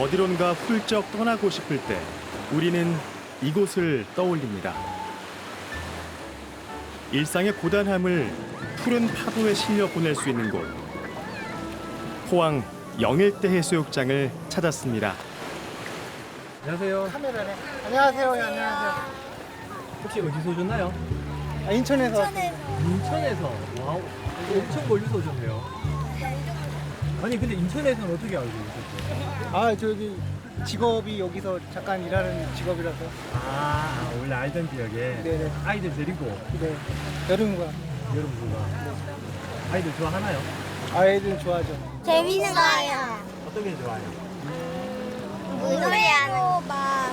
어디론가 훌쩍 떠나고 싶을 때 우리는 이곳을 떠올립니다. 일상의 고단함을 푸른 파도에 실려 보낼 수 있는 곳. 포항 영일대 해수욕장을 찾았습니다. 안녕하세요. 카메라네. 안녕하세요. 예, 안녕하세요. 혹시 어디서 오셨나요? 아, 인천에서 인천에서. 와우. 엄청 멀리서 오셨네요. 아니 근데 인천에서는 어떻게 알고 오셨어요? 아 저기 직업이 여기서 잠깐 일하는 직업이라서 아 원래 알던 지역에 네네. 아이들 데리고 네 여름과 여름휴가 아이들 좋아하나요? 아이들은 좋아하죠. 재밌는 거예요. 어떤 게 좋아요? 물놀이하고 막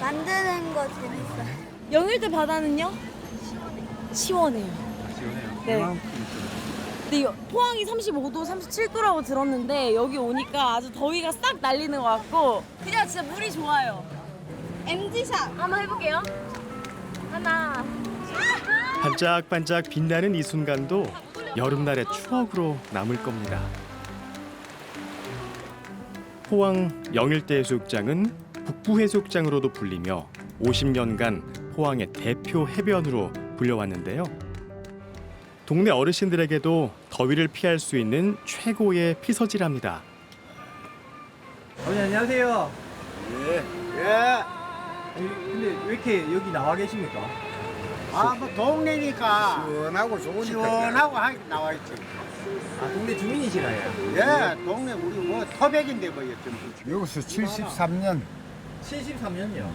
만드는 거 재밌어요. 영일대 바다는요? 시원해요. 시원해요. 네. 있어요. 근데 여- 포항이 35도, 37도라고 들었는데 여기 오니까 아주 더위가 싹 날리는 것 같고 그냥 진짜 물이 좋아요. MG샷 한번 해볼게요. 하나. 반짝반짝 빛나는 이 순간도 여름날의 추억으로 남을 겁니다. 포항 영일대 해수욕장은 북부 해수욕장으로도 불리며 50년간 포항의 대표 해변으로 불려왔는데요. 동네 어르신들에게도 더위를 피할 수 있는 최고의 피서지랍니다. 어머니 안녕하세요. 예. 아니, 근데 왜 이렇게 여기 나와 계십니까? 아, 뭐 동네니까 시원하고 좋으니까. 시원하고 하, 나와 있지. 아 동네 주민이시라요? 예, 동네 우리 뭐 터백인데 뭐 여튼. 여기서 73년 73년이요.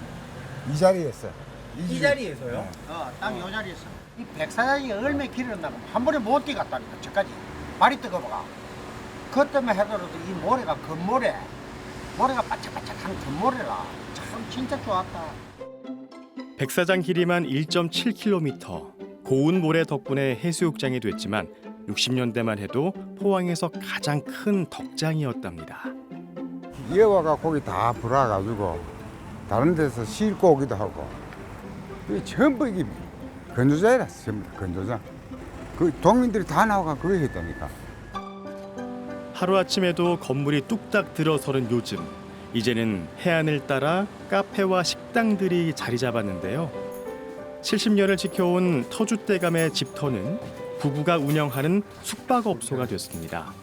이 자리였어. 이 자리에서요? 어, 딱요 자리에서. 이 백사장이 얼마나 길었나면 한 번에 못 뛰갔다니까, 저까지. 발이 뜨거워가. 그것 때문에 하더라도 이 모래가 건모래. 모래가 바짝바짝한 건모래라. 참 진짜 좋았다. 백사장 길이만 1.7km. 고운 모래 덕분에 해수욕장이 됐지만 60년대만 해도 포항에서 가장 큰 덕장이었답니다. 이어와가 거기 다 불어가지고 다른 데서 싣고 오기도 하고. 이 전부 이게 건조자이라 전부 다 건조자. 그 동민들이 다 나와가 그거 했다니까. 하루아침에도 건물이 뚝딱 들어서는 요즘 이제는 해안을 따라 카페와 식당들이 자리 잡았는데요. 70년을 지켜온 터줏대감의 집터는 부부가 운영하는 숙박업소가 됐습니다.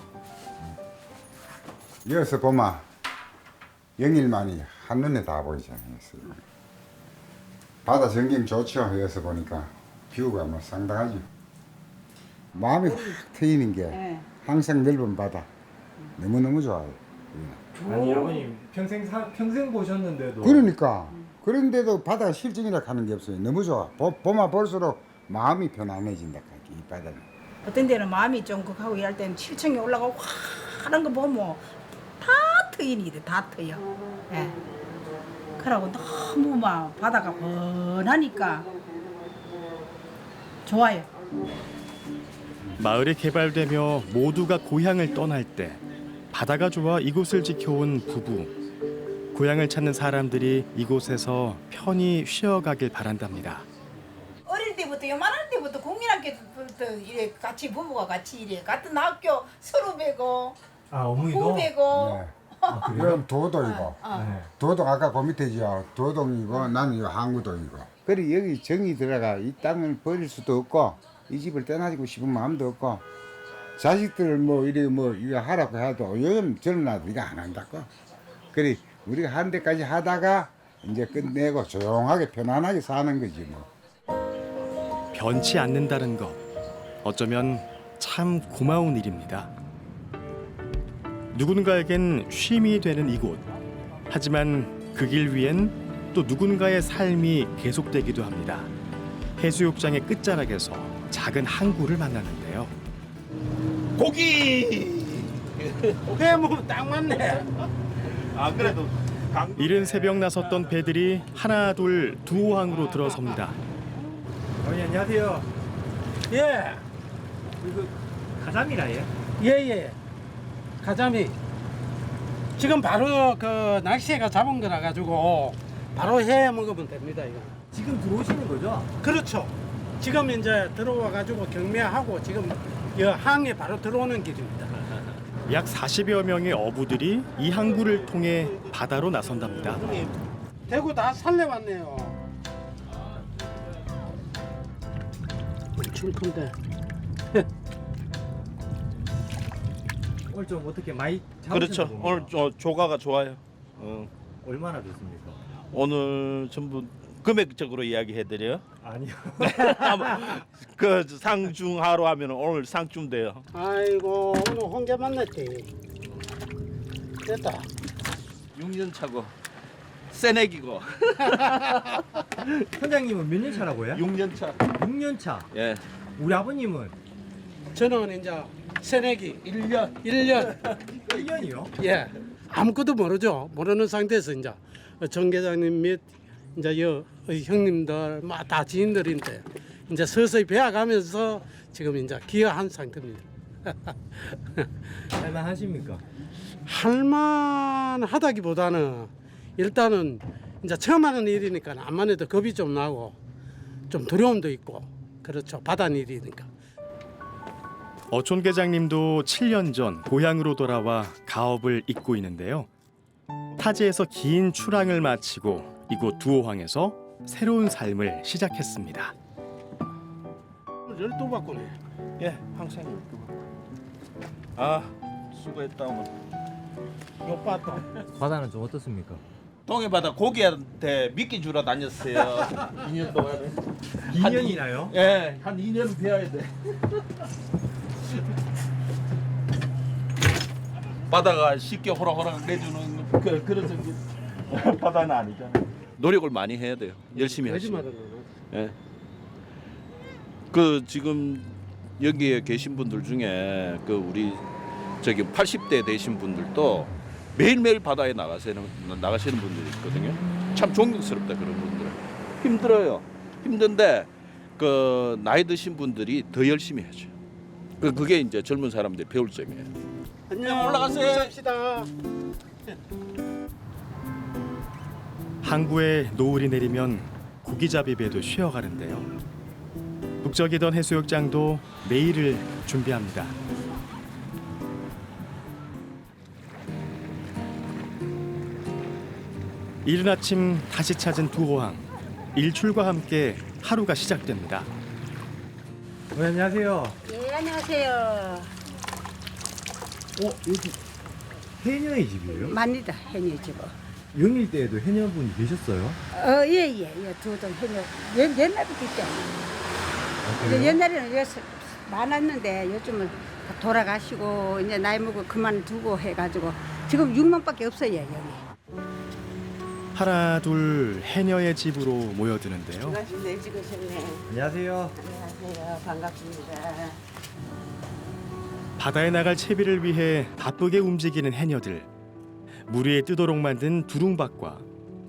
여기서 보면 영일만이 한눈에 다 보이잖아요. 바다 전경 좋죠. 여기서 보니까 뷰가 뭐 상당하죠. 마음이 확 트이는 게 항상 넓은 바다. 너무너무 좋아요. 아니 아버님 평생 사, 평생 보셨는데도 그러니까 그런데도 바다가 실증이라 하는 게 없어요. 너무 좋아. 보, 보면 볼수록 마음이 편안해진다. 이 바다는. 어떤 데는 마음이 좀 극하고 일할 때는 7층에 올라가고 화는 거 보면 다 트이니 다 트여. 예. 그러고 너무 막 바다가 번하니까 좋아요. 마을이 개발되며 모두가 고향을 떠날 때 바다가 좋아 이곳을 지켜온 부부. 고향을 찾는 사람들이 이곳에서 편히 쉬어가길 바란답니다. 어릴 때부터 요만할 때부터 국민학교부터 이래 같이 부부가 같이 이래 같은 학교 서로 배고 아 어머니도 후배고 네. 아, 그래요? 이건 도도이고 네. 도동 아까 그 밑에죠. 도동이고 나는 이 항구동이고. 그래 여기 정이 들어가 이 땅을 버릴 수도 없고 이 집을 떠나고 싶은 마음도 없고 자식들 뭐 이래 뭐 이거 하라고 해도 요즘 젊은 아들 이거 안 한다고. 그래 우리가 한 데까지 하다가 이제 끝내고 조용하게 편안하게 사는 거지 뭐. 변치 않는다는 것. 어쩌면 참 고마운 일입니다. 누군가에겐 쉼이 되는 이곳. 하지만 그 길 위엔 또 누군가의 삶이 계속되기도 합니다. 해수욕장의 끝자락에서 작은 항구를 만나는데요. 고기! 회무 딱 맞네. 아, 그래도. 이른 새벽 나섰던 배들이 하나 둘 두호 항으로 들어섭니다. 어머니 안녕하세요. 예, 이거 가자미라예요? 예, 예. 가자미. 지금 바로 그 낚시해가 잡은 거라 가지고 바로 해 먹으면 됩니다, 이거. 지금 들어오시는 거죠? 그렇죠. 지금 이제 들어와 가지고 경매하고 지금 이 항에 바로 들어오는 길입니다. 약 40여 명의 어부들이 이 항구를 통해 바다로 나선답니다. 대구 다 살려봤네요. 엄청 큰데. 오늘 좀 어떻게 많이 그렇죠. 잡으셨나 오늘 봅니다. 저 조가가 좋아요. 어, 얼마나 됐습니까? 오늘 전부 금액적으로 이야기해드려요. 아니요. 그 상중하로 하면 오늘 상중 돼요. 아이고 오늘 홍게 만났지. 됐다. 6년 차고 새내기고 선장님은 몇 년 차라고요? 6년 차. 6년 차. 예. 우리 아버님은 저는 이제 새내기 1년. 1년 1년이요? 예 아무것도 모르죠 모르는 상태에서 이제 정 계장님 및 이제 여 형님들 막 다 지인들인데 이제 서서히 배워가면서 지금 이제 기여한 상태입니다. 할만하십니까? 할만하다기보다는 일단은 이제 처음 하는 일이니까 암만 해도 겁이 좀 나고 좀 두려움도 있고 그렇죠 바다 일이니까. 어촌 계장님도 7년 전 고향으로 돌아와 가업을 잇고 있는데요. 타지에서 긴 출항을 마치고 이곳 두호항에서 새로운 삶을 시작했습니다. 열두 바꾸네. 예, 항상 이렇게. 아, 수고했다 오늘. 요 바도. 바다는 좀 어떻습니까? 동해 바다 고기한테 미끼 주러 다녔어요. 2년 동안에. 2년이나요? 예, 한 2년 배워야 돼. 바다가 쉽게 호락호락 내주는 그, 그런 정도 바다는 아니잖아. 노력을 많이 해야 돼요. 열심히 하시고. 예. 그 지금 여기에 계신 분들 중에 그 우리 저기 80대 되신 분들도 매일매일 바다에 나가시는 나가시는 분들이 있거든요. 참 존경스럽다 그런 분들은 힘들어요. 힘든데 그 나이 드신 분들이 더 열심히 해줘요. 그 그게 이제 젊은 사람들이 배울 점이에요. 안녕 올라가세요. 합시다. 항구에 노을이 내리면 고기잡이 배도 쉬어가는데요. 북적이던 해수욕장도 내일을 준비합니다. 이른 아침 다시 찾은 두 호항. 일출과 함께 하루가 시작됩니다. 네, 안녕하세요. 예 안녕하세요. 어, 여기 해녀의 집이에요? 맞니다 해녀 집어. 영일 때에도 해녀분이 계셨어요? 어예예 예, 두동 해녀 옛, 옛날부터 있죠. 아, 이제 그래요? 옛날에는 여기서 많았는데 요즘은 돌아가시고 이제 나이 먹고 그만두고 해가지고 지금 6만밖에 없어요 여기. 하나 둘 해녀의 집으로 모여드는데요. 네 찍으셨네. 안녕하세요. 안녕하세요. 반갑습니다. 바다에 나갈 채비를 위해 바쁘게 움직이는 해녀들. 물 위에 뜨도록 만든 두룽박과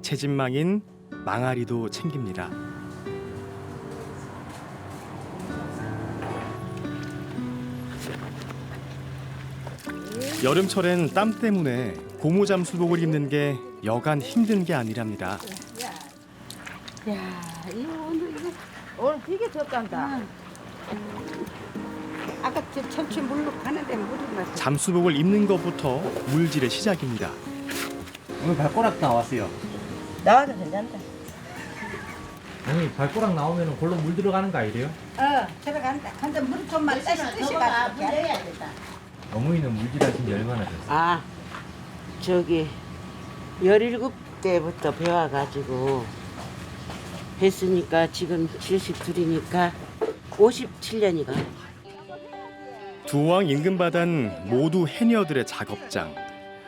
채집망인 망아리도 챙깁니다. 여름철엔 땀 때문에 고무 잠수복을 입는 게 여간 힘든 게 아니랍니다. 야 이거 오늘 이거 오늘 되게 덥단다. 아까 저 천천 물로 가는데 물이 막 잠수복을 입는 것부터 물질의 시작입니다. 오늘 발꼬락 나왔어요. 나와도 괜찮다. 아니, 발꼬락 나오면 골로 물 들어가는 거 아니래요? 어 들어간다. 근데 물 좀만 다시 드시가지고. 어머니는 물질하신 지 얼마나 됐어요? 아, 저기 17대부터 배워가지고 했으니까 지금 72이니까 57년이가. 두왕 인근 바다는 모두 해녀들의 작업장.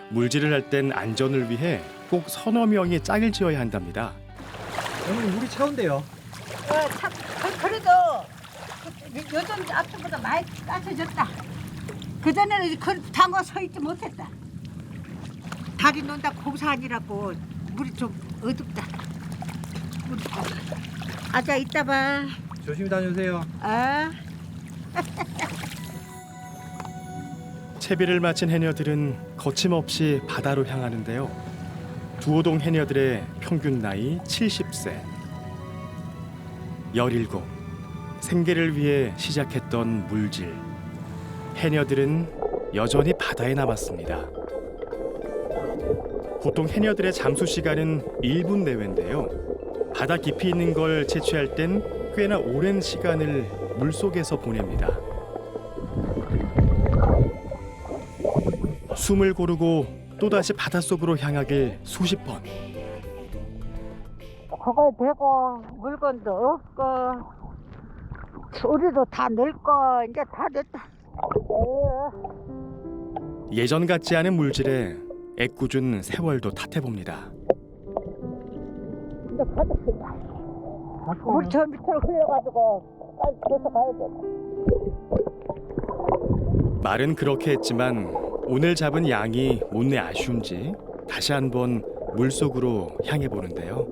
물질을 할 땐 안전을 위해 꼭 서너 명이 짝을 지어야 한답니다. 어머니 물이 차운데요? 어, 참, 그- 그래도 그- 요즘 앞에보다 많이 따뜻해졌다. 그 전에는 그 담궈 서 있지 못했다. 다리 논다 공사하니라고 물이 좀 어둡다. 물이 좀. 아자 이따 봐. 조심히 다녀오세요. 아. 채비를 마친 해녀들은 거침없이 바다로 향하는데요. 두호동 해녀들의 평균 나이 70세. 17. 생계를 위해 시작했던 물질. 해녀들은 여전히 바다에 남았습니다. 보통 해녀들의 잠수 시간은 1분 내외인데요. 바다 깊이 있는 걸 채취할 땐 꽤나 오랜 시간을 물 속에서 보냅니다. 숨을 고르고 또다시 바닷속으로 향하길 수십 번. 그거 되고 물건도 없고 우리도 다 늙고 이제 다 됐다. 예전 같지 않은 물질에 애꿎은 세월도 탓해봅니다. 이제. 물저 밑으로 흘려가지고 빨리 들어서 가야 돼. 말은 그렇게 했지만 오늘 잡은 양이 못내 아쉬운지 다시 한번 물속으로 향해 보는데요.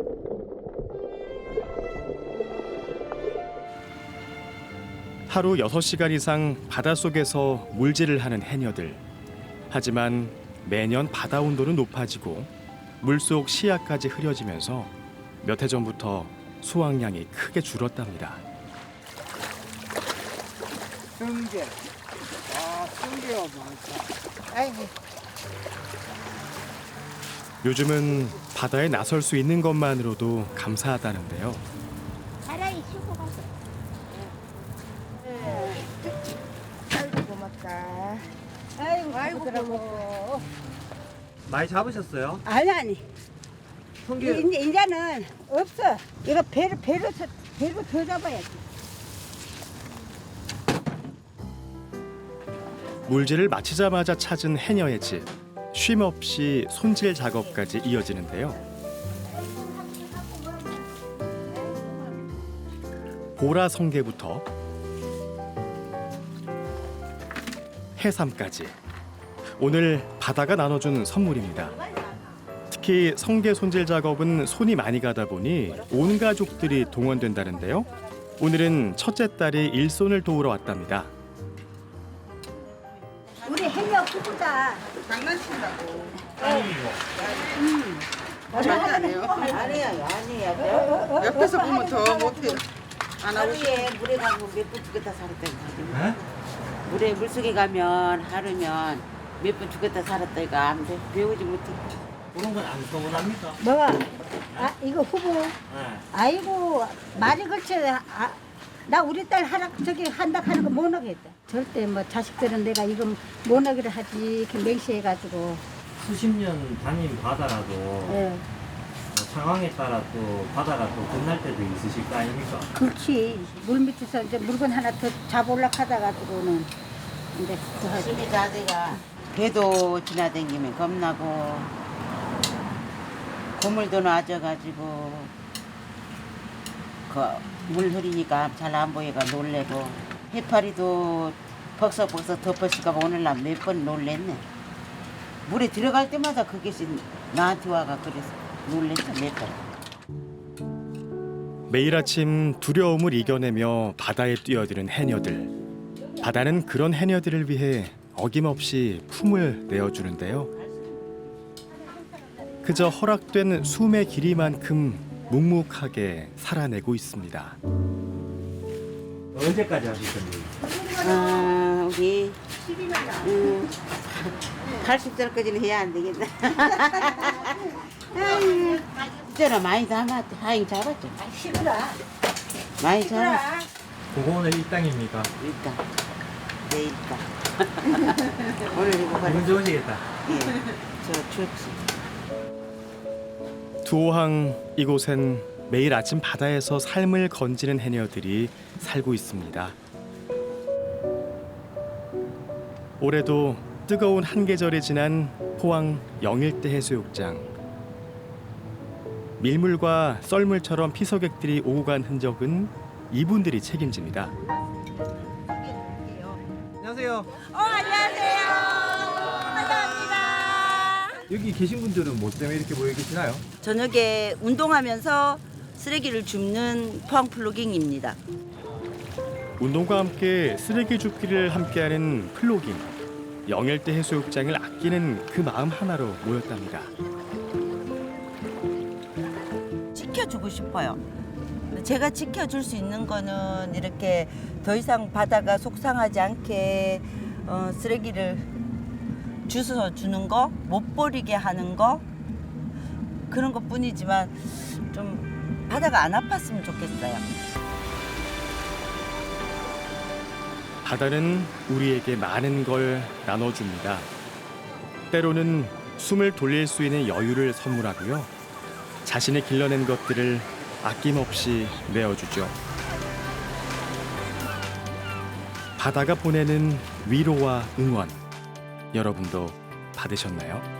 하루 6시간 이상 바닷속에서 물질을 하는 해녀들. 하지만 매년 바다 온도는 높아지고 물속 시야까지 흐려지면서 몇 해 전부터 수확량이 크게 줄었답니다. 성게. 아, 성게가 많다. 아이고 요즘은 바다에 나설 수 있는 것만으로도 감사하다는데요. 차라리 쉬고 가서. 아이고 고맙다. 아이고 아이고 그러고. 많이 잡으셨어요? 아니 아니. 성게 이제 이제는 없어. 이거 배로 배로 더- 배로 더 잡아야지. 물질을 마치자마자 찾은 해녀의 집. 쉼 없이 손질 작업까지 이어지는데요. 보라 성게부터 해삼까지 오늘 바다가 나눠준 선물입니다. 특히 성게 손질 작업은 손이 많이 가다 보니 온 가족들이 동원된다는데요. 오늘은 첫째 딸이 일손을 도우러 왔답니다. 해녀 부부다. 장난치라고. 아니에요, 아니에요. 옆에서 보면 더 못해. 안 하고 싶어. 하루에 물에 가면 몇분 죽겠다 살았다 이거. 네? 물에 물속에 가면 하루면 몇 분 죽겠다 살았다 이거 안 돼. 배우지 못해. 그런 건안 서운합니까? 뭐가? 아 이거 후보. 네. 아이고 말이 걸쳐. 아, 나 우리 딸 하라 저기 한다 하는 거 못 하겠다. 절대 뭐 자식들은 내가 이거 못 하기를 하지 이렇게 맹세해가지고. 수십 년 다닌 바다라도 예. 뭐 상황에 따라 또 바다가 또 끝날 때도 있으실 거 아닙니까? 그렇지. 물 밑에서 이제 물건 하나 더 잡으려 하다 가지고는 이제 그 하지. 숨이 자세가 배도 지나다니면 겁나고 고물도 낮아가지고 그 물 흐리니까 잘 안 보여가 놀래고 해파리도 덮었을까 봐 오늘 난몇번 놀랬네 물에 들어갈 때마다 그게 신- 나한테 와가 그래서 놀랬어 몇 번. 매일 아침 두려움을 이겨내며 바다에 뛰어드는 해녀들. 바다는 그런 해녀들을 위해 어김없이 품을 내어주는데요. 그저 허락된 숨의 길이만큼 묵묵하게 살아내고 있습니다. 언제까지 하실 건지? 아, 우리 음, 80살까지는 해야 안 되겠다. 아유, 이제는 많이 담았대. 하잉 잡았죠. 시끄라. 많이 잡았어. 그거 오늘 일당입니까? 일단 내일까. 오늘 이거 기분 봐라. 좋으시겠다. 예, 저 좋지. 두호항 이곳엔 매일 아침 바다에서 삶을 건지는 해녀들이 살고 있습니다. 올해도 뜨거운 한계절이 지난 포항 영일대 해수욕장. 밀물과 썰물처럼 피서객들이 오고 간 흔적은 이분들이 책임집니다. 안녕하세요. 어 안녕하세요. 여기 계신 분들은 뭐 때문에 이렇게 모여 계시나요? 저녁에 운동하면서 쓰레기를 줍는 포항 플로깅입니다. 운동과 함께 쓰레기 줍기를 함께하는 플로깅. 영일대 해수욕장을 아끼는 그 마음 하나로 모였답니다. 지켜주고 싶어요. 제가 지켜줄 수 있는 거는 이렇게 더 이상 바다가 속상하지 않게 어, 쓰레기를 주워 주는 거, 못 버리게 하는 거 그런 것 뿐이지만 좀 바다가 안 아팠으면 좋겠어요. 바다는 우리에게 많은 걸 나눠줍니다. 때로는 숨을 돌릴 수 있는 여유를 선물하고요. 자신이 길러낸 것들을 아낌없이 내어주죠. 바다가 보내는 위로와 응원, 여러분도 받으셨나요?